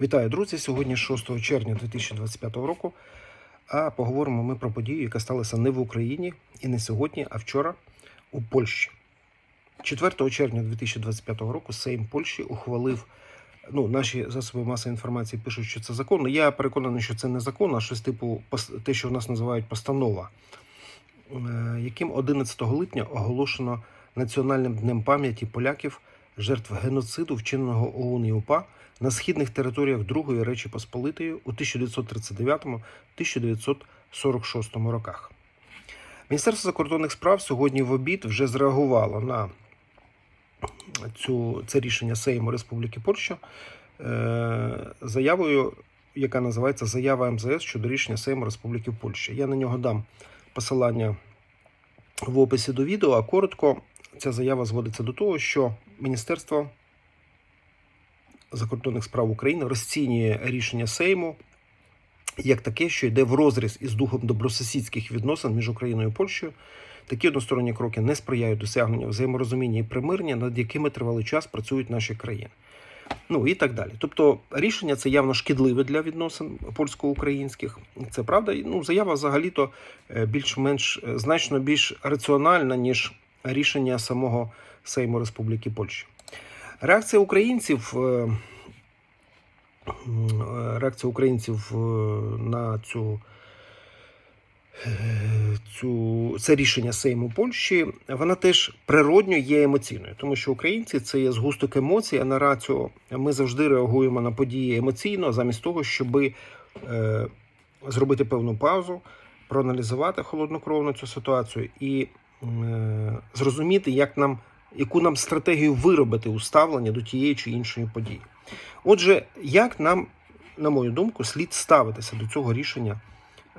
Вітаю, друзі! Сьогодні 6 червня 2025 року. А поговоримо ми про подію, яка сталася не в Україні і не сьогодні, а вчора у Польщі. 4 червня 2025 року Сейм Польщі ухвалив. Ну, наші засоби масової інформації пишуть, що це законно. Я переконаний, що це не закон, а щось типу те, що в нас називають постанова, е, яким 11 липня оголошено Національним днем пам'яті поляків жертв геноциду, вчиненого ОУН і УПА на східних територіях Другої Речі Посполитої у 1939-1946 роках. Міністерство закордонних справ сьогодні в обід вже зреагувало на цю, це рішення Сейму Республіки Польща е, заявою, яка називається Заява МЗС щодо рішення Сейму Республіки Польща. Я на нього дам посилання в описі до відео, а коротко ця заява зводиться до того, що Міністерство закордонних справ України розцінює рішення Сейму як таке, що йде в розріз із духом добросусідських відносин між Україною і Польщею. Такі односторонні кроки не сприяють досягненню взаєморозуміння і примирення, над якими тривалий час працюють наші країни. Ну і так далі. Тобто рішення це явно шкідливе для відносин польсько-українських. Це правда. Ну, заява взагалі-то е, більш-менш е, значно більш раціональна, ніж рішення самого Сейму Республіки Польща. Реакція українців. е, е, Реакція українців е, на цю, цю це рішення Сейму Польщі, вона теж природньо є емоційною, тому що українці це є згусток емоцій, а на рацію ми завжди реагуємо на події емоційно, замість того, щоб зробити певну паузу, проаналізувати холоднокровно цю ситуацію і зрозуміти, як нам, яку нам стратегію виробити у ставленні до тієї чи іншої події. Отже, як нам, на мою думку, слід ставитися до цього рішення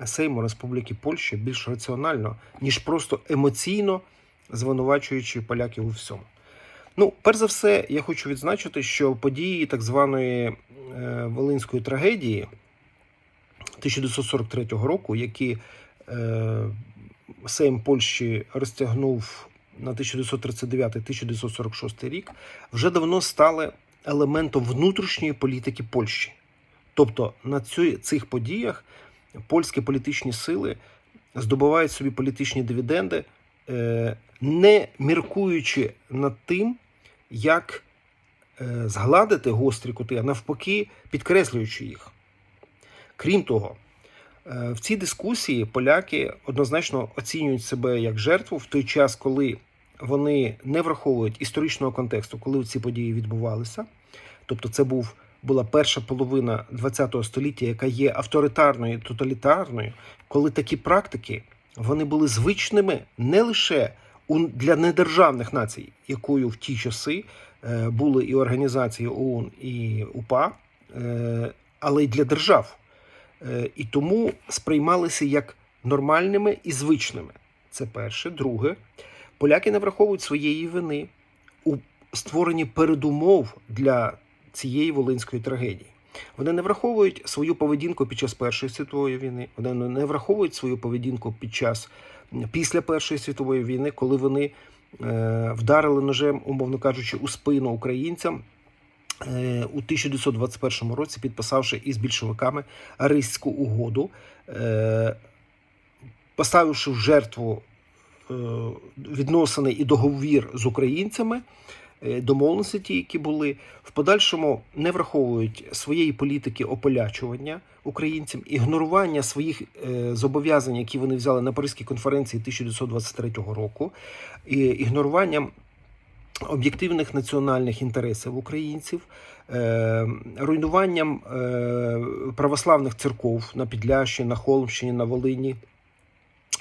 Сейму Республіки Польща більш раціонально, ніж просто емоційно звинувачуючи поляків у всьому. Ну, перш за все, я хочу відзначити, що події так званої е, Волинської трагедії 1943 року, які е, Сейм Польщі розтягнув на 1939-1946 рік, вже давно стали елементом внутрішньої політики Польщі. Тобто на цих подіях польські політичні сили здобувають собі політичні дивіденди, е, не міркуючи над тим, як е, згладити гострі кути, а навпаки, підкреслюючи їх. Крім того, е, в цій дискусії поляки однозначно оцінюють себе як жертву в той час, коли вони не враховують історичного контексту, коли ці події відбувалися. Тобто, це був була перша половина ХХ століття, яка є авторитарною тоталітарною, коли такі практики вони були звичними не лише для недержавних націй, якою в ті часи е, були і організації ООН і УПА, е, але й для держав. Е, і тому сприймалися як нормальними і звичними. Це перше. Друге, поляки не враховують своєї вини у створенні передумов для цієї волинської трагедії. Вони не враховують свою поведінку під час Першої світової війни, вони не враховують свою поведінку під час після Першої світової війни, коли вони е, вдарили ножем, умовно кажучи, у спину українцям. е, У 1921 році, підписавши із більшовиками Аризьку угоду, е, поставивши в жертву відносини і договір з українцями, е, домовленості, ті, які були, в подальшому не враховують своєї політики ополячування українцям, ігнорування своїх е, зобов'язань, які вони взяли на Паризькій конференції 1923 року, і ігноруванням об'єктивних національних інтересів українців, е, руйнуванням е, православних церков на Підлящині, на Холмщині, на Волині.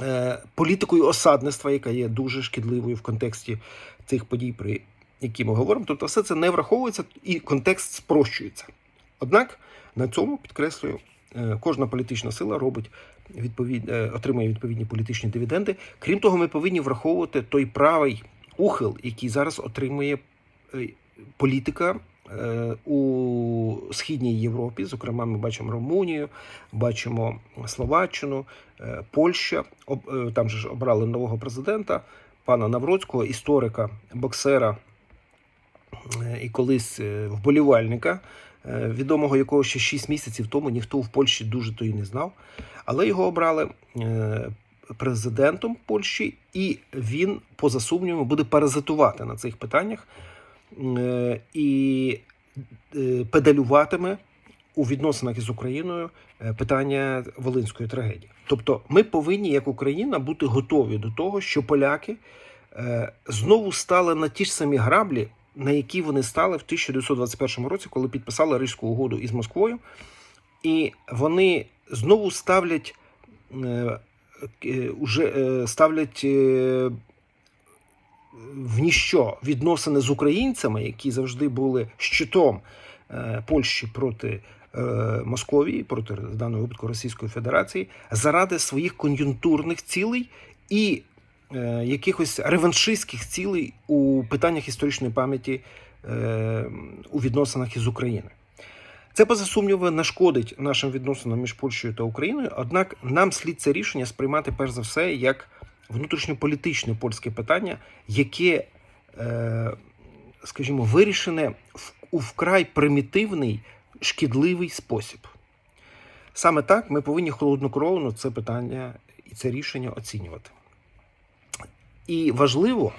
Е, Політикою осадництва, яка є дуже шкідливою в контексті цих подій, про які ми говоримо, тобто все це не враховується і контекст спрощується. Однак на цьому підкреслюю, е, кожна політична сила робить відповід... е, отримує відповідні політичні дивіденди. Крім того, ми повинні враховувати той правий ухил, який зараз отримує політика у східній Європі. Зокрема, ми бачимо Румунію, бачимо Словаччину, е, Польща. Е, Там же ж обрали нового президента, пана Навроцького, історика, боксера е, і колись е, вболівальника е, відомого якого ще 6 місяців тому ніхто в Польщі дуже то і не знав. Але його обрали е, президентом Польщі, і він, поза сумнівом, буде паразитувати на цих питаннях е, і е, педалюватиме у відносинах із Україною е, питання волинської трагедії. Тобто, ми повинні, як Україна, бути готові до того, що поляки е, знову стали на ті ж самі граблі, на які вони стали в 1921 році, коли підписали Ризьку угоду із Москвою, і вони знову ставлять е, е, уже е, ставлять е, в ніщо відносини з українцями, які завжди були щитом е, Польщі проти е, Московії, проти в даному випадку Російської Федерації, заради своїх кон'юнктурних цілей і е, якихось реваншистських цілей у питаннях історичної пам'яті у відносинах із Україною. Це, поза сумнівом, нашкодить нашим відносинам між Польщею та Україною. Однак нам слід це рішення сприймати перш за все як внутрішньополітичне польське питання, яке, е, скажімо, вирішене в- у вкрай примітивний шкідливий спосіб. Саме так ми повинні холоднокровно це питання і це рішення оцінювати. І важливо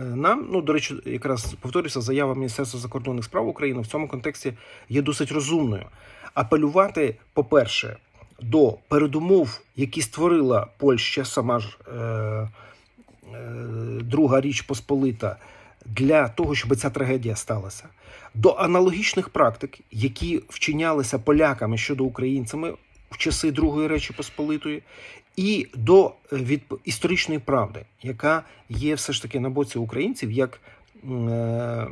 е, нам, ну до речі, якраз повторюся, заява Міністерства закордонних справ України в цьому контексті є досить розумною. Апелювати, по-перше, до передумов, які створила Польща, сама ж е, е, Друга Річ Посполита, для того, щоб ця трагедія сталася, до аналогічних практик, які вчинялися поляками щодо українцями в часи Другої Речі Посполитої, і до е, від історичної правди, яка є все ж таки на боці українців як е,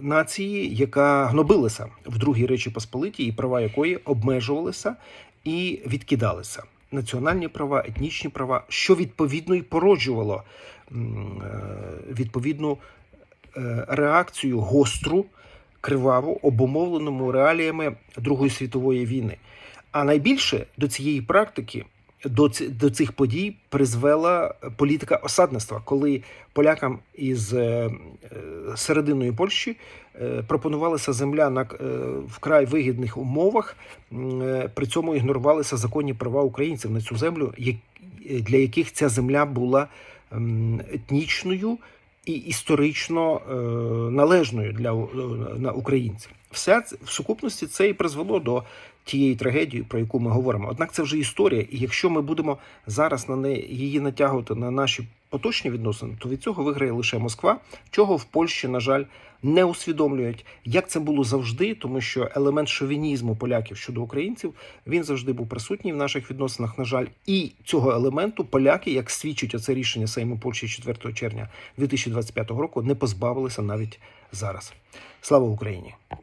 нації, яка гнобилася в Другій Речі Посполитій, і права якої обмежувалися і відкидалися. Національні права, етнічні права, що відповідно і породжувало е, відповідну е, реакцію гостру, криваву, обумовленому реаліями Другої світової війни. А найбільше до цієї практики, до, до цих подій призвела політика осадництва, коли полякам із е, е, серединної Польщі е, пропонувалася земля на е, вкрай вигідних умовах, е, при цьому ігнорувалися законні права українців на цю землю, для яких ця земля була етнічною і історично е, належною для е, українців. Все в сукупності це і призвело до тієї трагедії, про яку ми говоримо. Однак це вже історія, і якщо ми будемо зараз на неї її натягувати на наші поточні відносини, то від цього виграє лише Москва, чого в Польщі, на жаль, не усвідомлюють, як це було завжди, тому що елемент шовінізму поляків щодо українців він завжди був присутній в наших відносинах. На жаль, і цього елементу поляки, як свідчить оце рішення Сейму Польщі 4 червня 2025 року, не позбавилися навіть зараз. Слава Україні!